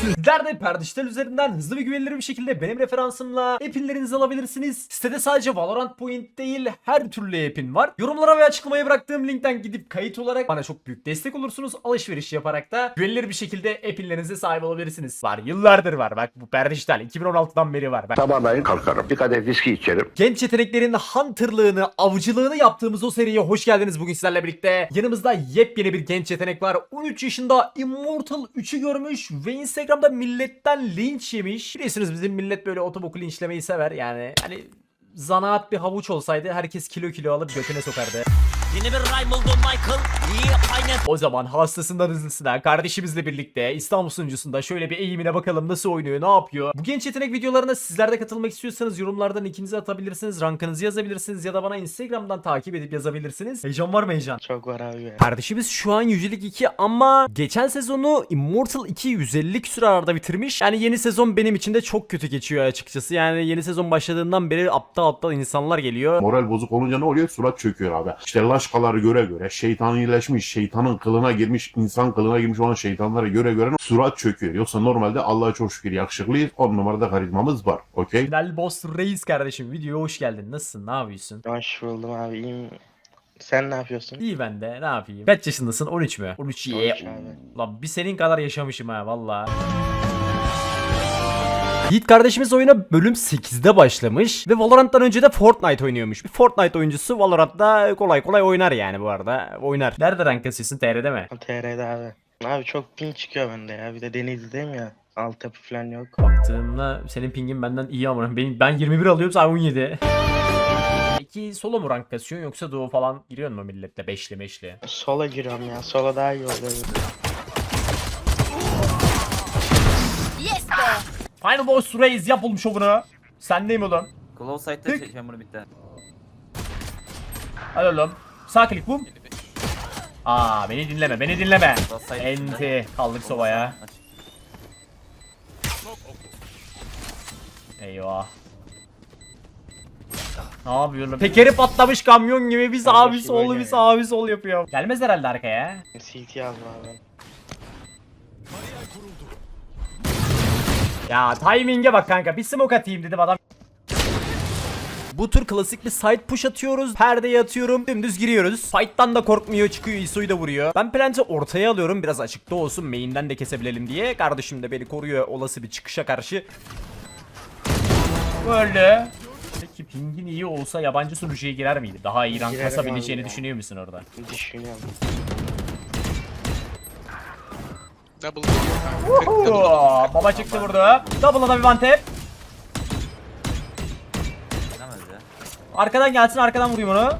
Sizler de Perdiştel üzerinden hızlı ve güvenilir bir şekilde benim referansımla app'inlerinizi alabilirsiniz. Sitede sadece Valorant Point değil her türlü app'in var. Yorumlara ve açıklamaya bıraktığım linkten gidip kayıt olarak bana çok büyük destek olursunuz. Alışveriş yaparak da güvenilir bir şekilde app'inlerinize sahip olabilirsiniz. Var yıllardır var bak bu Perdiştel 2016'dan beri var. Ben Sabahleyin kalkarım. Bir kadeh viski içerim. Genç yeteneklerin hunterlığını, avcılığını yaptığımız o seriye hoş geldiniz bugün sizlerle birlikte. Yanımızda yepyeni bir genç yetenek var. 13 yaşında Immortal 3'ü görmüş ve Instagram'da milletten linç yemiş. Biliyorsunuz bizim millet böyle otoboku linçlemeyi sever. Yani hani zanaat bir havuç olsaydı herkes kilo kilo alıp götüne sokardı. Yeni bir rhyme buldum Michael. İyi aynen. O zaman hastasından hızlısına kardeşimizle birlikte İstanbul sunucusunda şöyle bir eğimine bakalım nasıl oynuyor ne yapıyor. Bu genç yetenek videolarına sizler de katılmak istiyorsanız yorumlardan ikinizi atabilirsiniz. Rankınızı yazabilirsiniz ya da bana Instagram'dan takip edip yazabilirsiniz. Heyecan var mı heyecan? Çok var abi ya. Kardeşimiz şu an yücelik 2 ama geçen sezonu Immortal 2 150 küsur arada bitirmiş. Yani yeni sezon benim için de çok kötü geçiyor açıkçası. Yani yeni sezon başladığından beri aptal aptal insanlar geliyor. Moral bozuk olunca ne oluyor? Surat çöküyor abi. İşte laşkaları göre göre şeytanileşmiş, şeytanın kılına girmiş, insan kılına girmiş olan şeytanları göre göre surat çöküyor. Yoksa normalde Allah'a çok şükür yakışıklıyız. 10 numarada karizmamız var. Okey? Final Boss Reis kardeşim videoya hoş geldin. Nasılsın? Ne yapıyorsun? Hoş buldum abi iyiyim. Sen ne yapıyorsun? İyi ben de ne yapayım? Kaç yaşındasın? 13 mü? 13 ye. 13 abi. Lan bir senin kadar yaşamışım ha valla. Yiğit kardeşimiz oyuna bölüm 8'de başlamış ve Valorant'tan önce de Fortnite oynuyormuş. Bir Fortnite oyuncusu Valorant'ta kolay kolay oynar yani bu arada. Oynar. Nerede rank kasıyorsun? TR'de mi? TR'de abi. Abi çok ping çıkıyor bende ya. Bir de denizlideyim ya. Altyapı falan yok. Baktığımda senin pingin benden iyi ama benim, ben 21 alıyorum sen 17. Peki solo mu rank kasıyorsun yoksa duo falan giriyor mu milletle 5'li 5'li? Sola giriyorum ya. Sola daha iyi oluyor. Final Boss Reis yap oğlum şovunu. Sendeyim oğlum. Close side'da Tık. bunu bitti. Hadi oğlum. Sağ klik bum. Aa beni dinleme beni dinleme. Close side. Enti kaldık sobaya. Eyvah. Ne yapıyorsun? Tekeri patlamış kamyon gibi biz abi sol biz ya. abi sol yapıyor. Gelmez herhalde arkaya. CT yazma abi. Ya timing'e bak kanka bir smoke atayım dedim adam. Bu tür klasik bir side push atıyoruz. Perdeye atıyorum. Dümdüz giriyoruz. Fight'tan da korkmuyor. Çıkıyor ISO'yu da vuruyor. Ben plant'i ortaya alıyorum. Biraz açıkta olsun. Main'den de kesebilelim diye. Kardeşim de beni koruyor olası bir çıkışa karşı. Böyle. Peki pingin iyi olsa yabancı sunucuya girer miydi? Daha iyi rank Girerim kasabileceğini abi ya. düşünüyor musun orada? Düşünüyorum. Baba çıktı burada. Double'a da bir. Bilemez ya. Arkadan gelsin arkadan vurayım onu.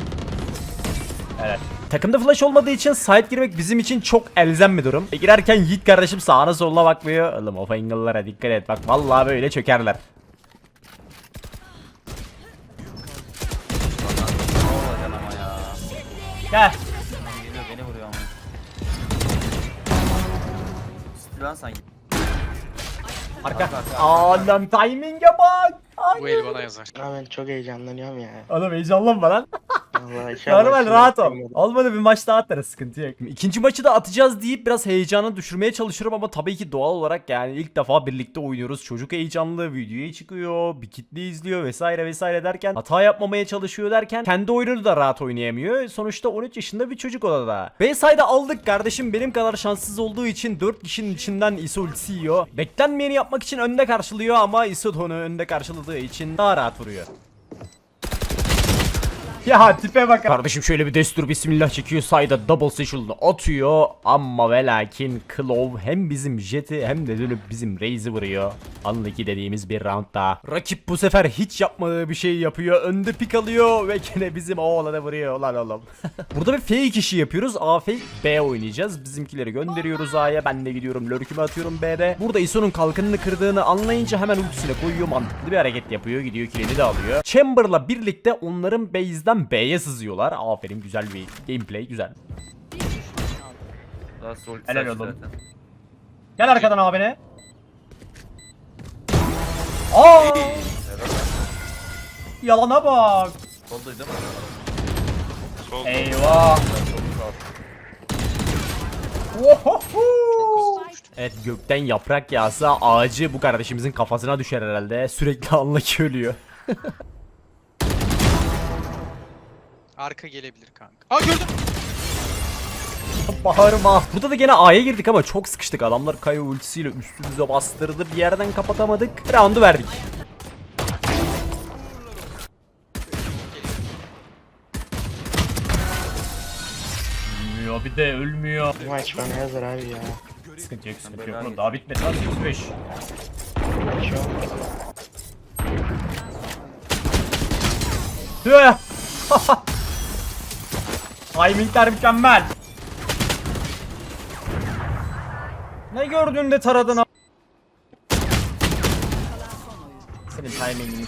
Evet. Takımda flash olmadığı için side girmek bizim için çok elzem bir durum. E, girerken Yiğit kardeşim sağına soluna bakmıyor. Oğlum o angle'lara dikkat et bak vallahi böyle çökerler. Gel. Lan sanki. Arka. Adam timing'e bak. Bu el bana yazar. Ben çok heyecanlanıyorum ya. Oğlum heyecanlanma lan. Vallahi inşallah Normal rahat ol. Olmadı bir maç daha atarız sıkıntı yok. İkinci maçı da atacağız deyip biraz heyecanı düşürmeye çalışıyorum ama tabii ki doğal olarak yani ilk defa birlikte oynuyoruz. Çocuk heyecanlı videoya çıkıyor, bir kitle izliyor vesaire vesaire derken hata yapmamaya çalışıyor derken kendi oyununu da rahat oynayamıyor. Sonuçta 13 yaşında bir çocuk odada. Bayside'ı aldık kardeşim benim kadar şanssız olduğu için 4 kişinin içinden ISO ultisi yiyor. Beklenmeyeni yapmak için önde karşılıyor ama ISO onu önde karşıladığı için daha rahat vuruyor. Ya tipe bak. Kardeşim şöyle bir destur bismillah çekiyor sayda double special'ını atıyor ama ve lakin Claw hem bizim Jet'i hem de dönüp bizim Raze'i vuruyor. Unlucky dediğimiz bir round daha. Rakip bu sefer hiç yapmadığı bir şey yapıyor. Önde pik alıyor ve gene bizim oğlana vuruyor lan oğlum. Burada bir fake işi yapıyoruz. A fake B oynayacağız. Bizimkileri gönderiyoruz A'ya. Ben de gidiyorum lurkümü atıyorum B'de. Burada ISO'nun kalkanını kırdığını anlayınca hemen ultisine koyuyor. Mantıklı bir hareket yapıyor. Gidiyor kilini de alıyor. Chamber'la birlikte onların base'den B'ye sızıyorlar. Aferin güzel bir gameplay güzel. Daha sol Helal oğlum. zaten. Gel arkadan abine. Aa! Yalana bak. Sol duydum. Sol. Eyvah. Hızlı. Evet gökten yaprak yağsa ağacı bu kardeşimizin kafasına düşer herhalde. Sürekli anlaki ölüyor. Arka gelebilir kanka. Aa gördüm. Bağırma. Burada da gene A'ya girdik ama çok sıkıştık. Adamlar Kayo ultisiyle üstümüze bastırdı. Bir yerden kapatamadık. Round'u verdik. Ölmüyor bir de ölmüyor. Bu maç bana yazar abi ya. Sıkıntı yok sıkıntı yok. Oğlum daha bitmedi lan 8-5. Şu an Tüh! Timingler mükemmel. Ne gördün de taradın a- Senin timingin.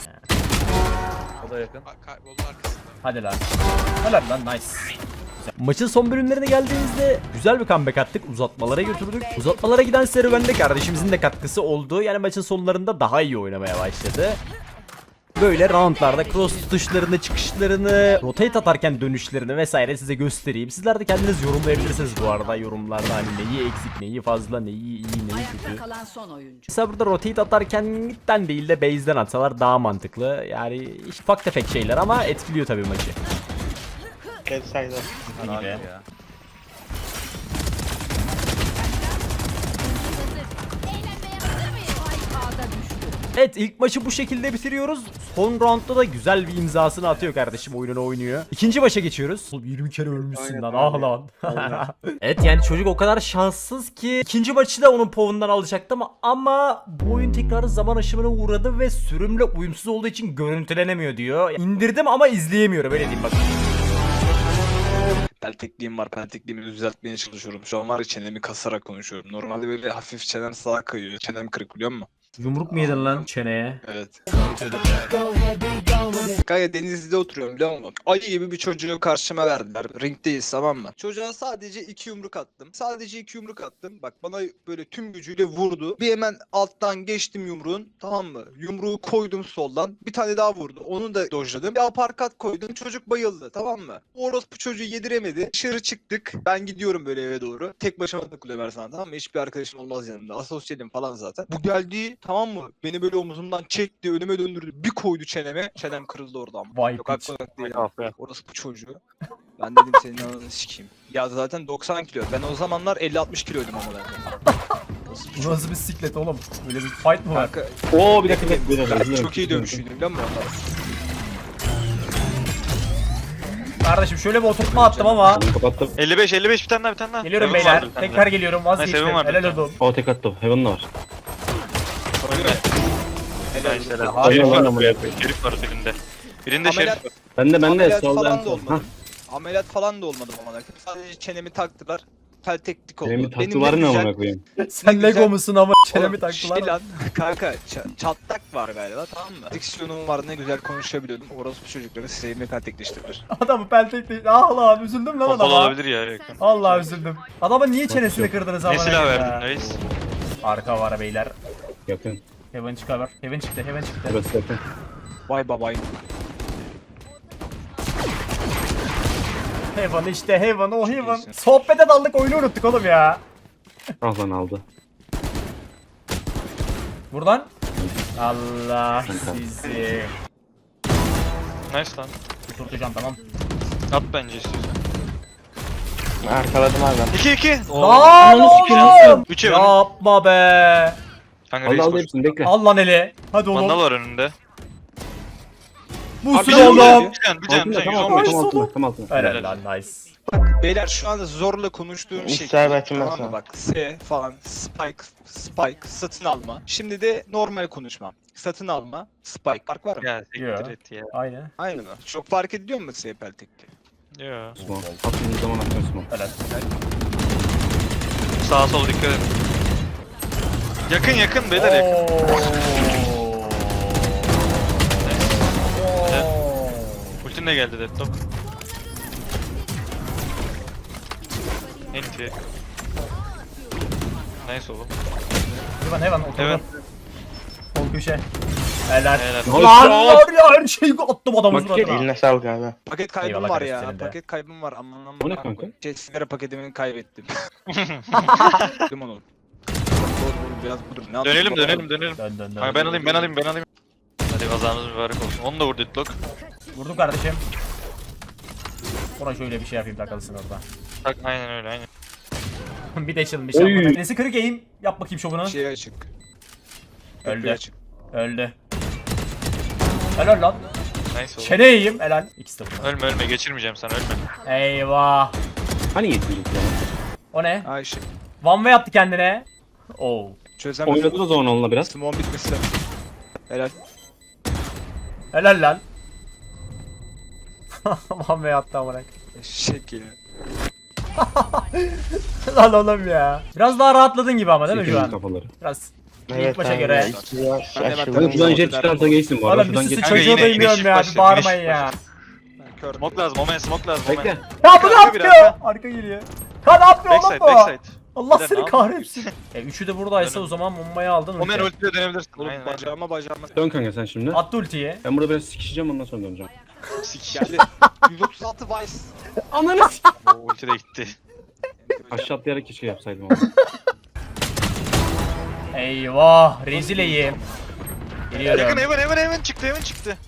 O da yakın. Aa, Kayboldu arkasında. Hadi lan. Helal lan nice. Maçın son bölümlerine geldiğimizde güzel bir comeback attık. Uzatmalara götürdük. Uzatmalara giden serüvende kardeşimizin de katkısı oldu. Yani maçın sonlarında daha iyi oynamaya başladı. Böyle roundlarda cross tutuşlarını, çıkışlarını, rotate atarken dönüşlerini vesaire size göstereyim. Sizler de kendiniz yorumlayabilirsiniz bu arada yorumlarda hani neyi eksik, neyi fazla, neyi iyi, neyi Ayakta kötü. kalan son oyuncu. Mesela burada rotate atarken midden değil de base'den atsalar daha mantıklı. Yani iş- ufak tefek şeyler ama etkiliyor tabii maçı. Be. Evet ilk maçı bu şekilde bitiriyoruz. Son roundda da güzel bir imzasını atıyor kardeşim oyununu oynuyor. İkinci maça geçiyoruz. Oğlum 20 kere ölmüşsün Aynen lan ah lan. evet yani çocuk o kadar şanssız ki ikinci maçı da onun povundan alacaktım ama bu oyun tekrar zaman aşımına uğradı ve sürümle uyumsuz olduğu için görüntülenemiyor diyor. İndirdim ama izleyemiyorum öyle diyeyim bak. Peltekliğim var. Peltekliğimi düzeltmeye çalışıyorum. Şu an var ya çenemi kasarak konuşuyorum. Normalde böyle hafif çenem sağa kayıyor. Çenem kırık biliyor musun? Yumruk mu yedin lan çeneye? Evet. Kanka Denizli'de oturuyorum biliyor musun? Ayı gibi bir çocuğu karşıma verdiler. Ringdeyiz tamam mı? Çocuğa sadece iki yumruk attım. Sadece iki yumruk attım. Bak bana böyle tüm gücüyle vurdu. Bir hemen alttan geçtim yumruğun. Tamam mı? Yumruğu koydum soldan. Bir tane daha vurdu. Onu da dojladım. Bir aparkat koydum. Çocuk bayıldı. Tamam mı? Orospu çocuğu yediremedi. Dışarı çıktık. Ben gidiyorum böyle eve doğru. Tek başıma takılıyorum her zaman tamam mı? Hiçbir arkadaşım olmaz yanımda. Asosyalim falan zaten. Bu geldi tamam mı? Beni böyle omuzumdan çekti. Önüme döndürdü. Bir koydu çeneme. Çenem kırıldı orada ama. Vay Yok piç. haklı değil. Orası bu çocuğu. Ben dedim senin ananı sikeyim. Ya zaten 90 kilo. Ben o zamanlar 50-60 kiloydum ama ben. Bu nasıl bir siklet oğlum? Böyle bir fight mı var? Kanka Oo bir dakika bir dakika. çok iyi dövüşüydüm biliyor musun? Kardeşim şöyle bir oturtma attım ama. 55 55 bir tane daha bir tane daha. Geliyorum Heaven beyler. vardı bir tane Tekrar geliyorum vazgeçtim. Seven vardı bir Helal tane. olsun. O tek attı. Heaven'da var. Helal. Hadi Herif oğlum. var, herif var birinde. Birinde Ameliyat, şerif. Bende bende ameliyat soldan falan da olmadı. Hah. Ameliyat falan da olmadı ama Sadece çenemi taktılar. Tel teknik oldu. De tatlıları ne amına koyayım? Sen Lego musun ama çenemi taktılar. Şey lan kanka ça- çatlak var galiba tamam mı? Diksiyonum var ne güzel konuşabiliyordum. Orası bu çocukları sevimli peltekleştirdiler. Adamı peltek değil. Ah lan üzüldüm lan adama. olabilir ya. Allah üzüldüm. Adama niye çenesini kırdınız ama? Ne silah verdin reis? Arka var beyler. Yakın. Heaven çıkar. Heaven çıktı. Heaven çıktı. Burası yakın. Vay babay. Heaven işte Heaven o Heaven. iyisin. Sohbete daldık oyunu unuttuk oğlum ya. Ah lan aldı. Buradan. Allah sizi. Nice lan. Tutacağım tamam. At bence istiyorsan. Arkaladım abi ben. 2 2. Lan oğlum. 3 Heaven. Yapma be. Kanka Aldı reis koş. hepsini bekle. Al lan eli. Hadi oğlum. var önünde. Bu Abi, oğlum. Bir can bir can bir Altında can. tam altında 115. tam altında tam altında. Helal lan nice. Beyler şu anda zorla konuştuğum şey. Belki Tamam mesela. mı bak S falan spike spike satın alma. Şimdi de normal konuşmam. Satın alma spike fark var mı? Ya Ya. siktir et ya. Aynen. Aynı mı? Çok fark ediliyor mu S peltekte? Ya. Osman. Attığınız zaman atın Osman. Helal. Sağa sola dikkat et. Yakın yakın beyler yakın. Ultin de geldi Deadlock. Enti. Nice oğlum. Heaven heaven oturdu. Heaven. Sol köşe. Helal. Helal. Lan var ya her şeyi attım adamın Bak, suratına. Eline sağlık abi. Paket kaybım Eyvallah var kardeşim, ya. senin de. Paket kaybım var. Aman aman. O ne kanka? Jet Sigara paketimi kaybettim. Limon ol. biraz budur. Ne Dönelim dönelim dönelim. Dön dön dön. Kanka ben alayım ben alayım ben alayım. Hadi kazanımız mübarek olsun. Onu da vur Deadlock. Vurdum kardeşim. Ona şöyle bir şey yapayım takılsın orada. Tak aynen öyle aynen. bir de çılmış. Oy. Nesi kırık eğim. Yap bakayım şovunu. Şey açık. Öldü. Köprü açık. Öldü. Helal lan. Nice oldu. Çene eğim. Helal. İkisi de burada. Ölme ölme geçirmeyeceğim sana ölme. Eyvah. Hani yetmeyecek ya? O ne? Ayşe. One way attı kendine. Oo. Çözemedim. Oynadı da zaman onunla biraz. Simon bitmesi lazım. Helal. Helal lan. One way attı amına. Şekil. lan oğlum ya. Biraz daha rahatladın gibi ama değil mi şu an? kafaları. Biraz. Evet İlk başa göre. Hadi buradan jet çıkarsa geçsin bu arada. Oğlum bir Şuradan geç. Kanka yine- da yine iniyorum shift ya. Bir başladı, bağırmayın ya. Smoke lazım omen smoke lazım omen. Bekle. Ya bu ne bir yapıyor? arka. Geliyor. Ya ne yapıyor oğlum Backside bu? backside. Allah Bir de seni kahretsin. e, üçü de buradaysa o zaman bombayı aldın. Omen ulti. ultiyle dönebilirsin. Oğlum Aynen aynen. bacağıma bacağıma. Dön kanka sen şimdi. Attı ultiyi. Ben burada biraz sikişeceğim ondan sonra döneceğim. Geldi. 136 Vice. Ananı s***. O ulti de gitti. Aşağı atlayarak keşke yapsaydım ama. Eyvah. Rezileyim. Geliyorum. Yakın hemen hemen hemen çıktı hemen çıktı.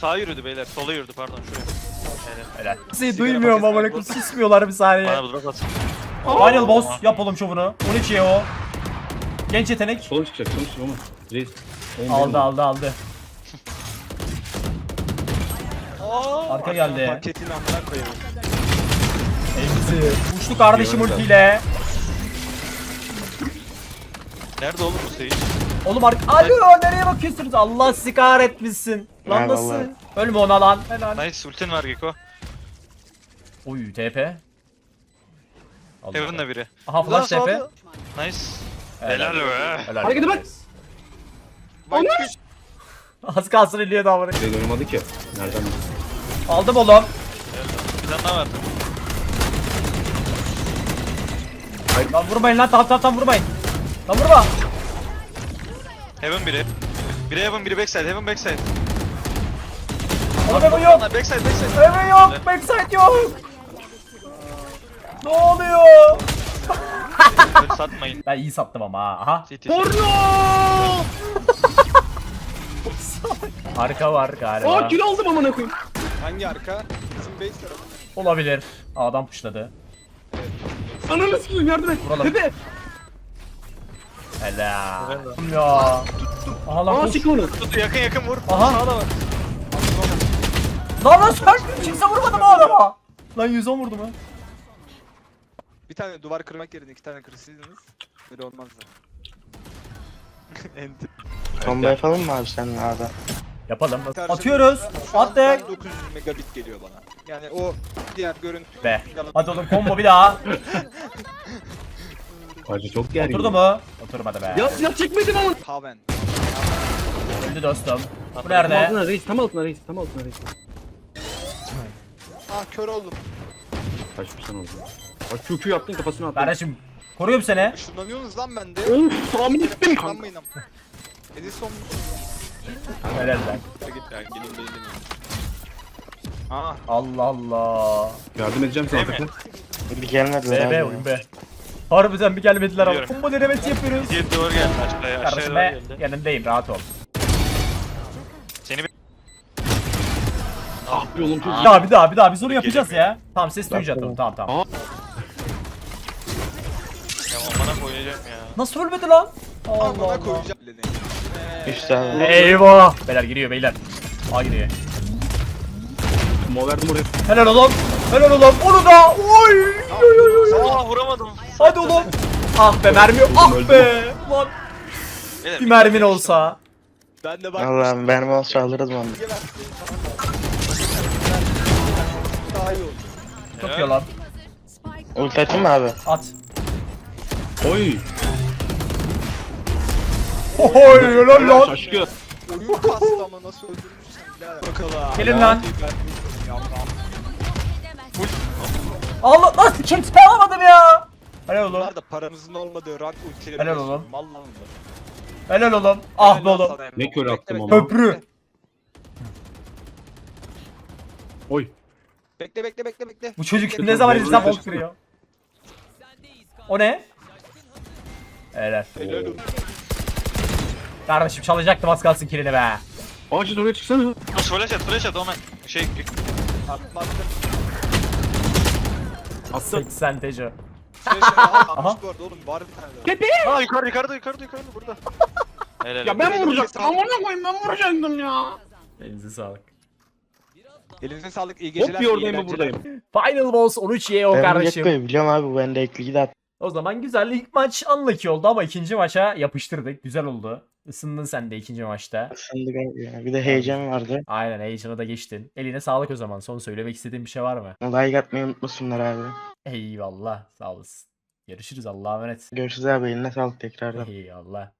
Sağa yürüdü beyler sola yürüdü pardon şuraya. Helal. Sizi duymuyorum ama ne susmuyorlar bir saniye. Bana bu drop atsın. Final boss yap oğlum şovunu. 12 o. Genç yetenek. Solum çıkacak solum çıkacak ama. Reis. Oğlum Aldı benim. aldı aldı. Arka geldi. Paketini amına koyalım. Eksi. Uçtu kardeşim ultiyle. Nerede oğlum bu seyir? Oğlum arka... Alo nereye bakıyorsunuz? Allah sizi kahretmişsin. Lan nasıl? Ölme ona lan. Helal. Nice ultin var Geko. Oy TP. Allah. Heaven'da biri. Aha flash TP. Nice. Helal be. Helal. Harekete bak. Az kalsın ölüyordu amına. Reis oynamadı ki. Nereden? Aldım oğlum. Bir tane daha var. Lan vurmayın lan tamam tamam tamam vurmayın. Lan vurma. Heaven biri. Biri Heaven biri backside. Heaven backside. Oğlum Evan yok. Backside backside. Evan yok. Backside yok. Ne oluyor? Öyle satmayın. Ben iyi sattım ama ha. Aha. CT. Arka var galiba. Aa kill aldım amına koyayım. Hangi arka? Bizim base tarafı. Olabilir. Adam puşladı. Ananı sikeyim yardım et. Vuralım. Hadi. Helal. Ya. Aha lan Aa puş. sik onu. Tut yakın yakın vur. Aha. Sağda var. Lan lan sen kimse vurmadı mı o adama? Lan 110 vurdu mu? Bir tane duvar kırmak yerine iki tane kırsaydınız. Böyle olmazdı. Enti. Combo yapalım mı abi seninle abi? Yapalım. Atıyoruz. Şu an Attık. 900 megabit geliyor bana. Yani o diğer görüntü. Be. Hadi oğlum combo bir daha. Hacı çok gergin. Oturdu mu? Oturmadı be. Ya silah çekmedin ama. Haven. Öldü dostum. Bu Tam nerede? altına reis tam altına reis tam altına reis. Ah kör oldum. Kaçmıştan oldu. Bak QQ yaptın kafasına attın. Kardeşim koruyorum seni. Işınlanıyorsunuz lan bende. Of tahmin ettim kanka. Işınlanmayın ama. Edison Helal lan. git ya gelin gelin. Ah Allah Allah. Yardım edeceğim sana Değil mi? Bir gelmediler Be abi. be oyun be. Harbiden bir gelmediler ama. Biliyorum. Combo denemesi yapıyoruz. Diğer doğru geldi aşağıya. Aşağıya Kardeşim doğru be geldi. yanındayım rahat ol. Seni bir... Ah be oğlum çok Bir daha bir daha bir daha biz onu yapacağız ya. Tamam ses duyacağız onu tamam tamam. Aa. Nasıl ölmedi lan? Allah amına Allah. koyacağım. Üstte abi. Eyvah. Beyler giriyor beyler. A giriyor. Mo verdim oraya. Helal oğlum. Helal oğlum. Onu da. Oy. Oy, oy, oy, oy. Aa vuramadım. Hadi oğlum. Ah be mermi yok. Ah be. Lan bir mermin olsa. Ben de bak. Allah'ım benim olsa alırız onu. Çok iyi lan. Ulti atayım mı abi? At. Oy. Oy helal lan. Şaşkı. Oyun kastı ama nasıl öldürmüşsün birader. Bakalım. Gelin lan. Allah lan kimse alamadım ya. Helal oğlum. Bunlar da paramızın olmadığı rank ultileri. Helal oğlum. Mal lan bunlar. Helal oğlum. Ah be oğlum. Ne kör attım ama. Köprü. Oy. Bekle bekle bekle bekle. Bu çocuk Bekle. ne zaman insan bol kırıyor. O ne? Helal. Kardeşim çalacaktım az kalsın kilini be. Acil oraya çıksana. Dur flash at flash at Omen. Şey Atlattım. 80 Tejo. Aha. Almış bu arada oğlum var bir tane daha. Aa yukarıda yukarıda yukarıda yukarıda burada. Helal. Ya ben vuracaktım. Amına koyayım ben vuracaktım ya. Elinize sağlık. Elinize sağlık iyi geceler. Hop bir iyi oradayım mı eğlenceler. buradayım. Final boss 13 YO Ben kardeşim. Kardeşim. biliyorum abi bu bende ekli de at. O zaman güzel. İlk maç unlucky oldu ama ikinci maça yapıştırdık. Güzel oldu. Isındın sen de ikinci maçta. Sandık abi ya. Bir de heyecan vardı. Aynen heyecanı da geçtin. Eline sağlık o zaman. Son söylemek istediğin bir şey var mı? Like atmayı unutmasınlar abi. Eyvallah. Sağ olasın. Görüşürüz. Allah'a emanet. Görüşürüz abi eline sağlık tekrardan. Eyvallah.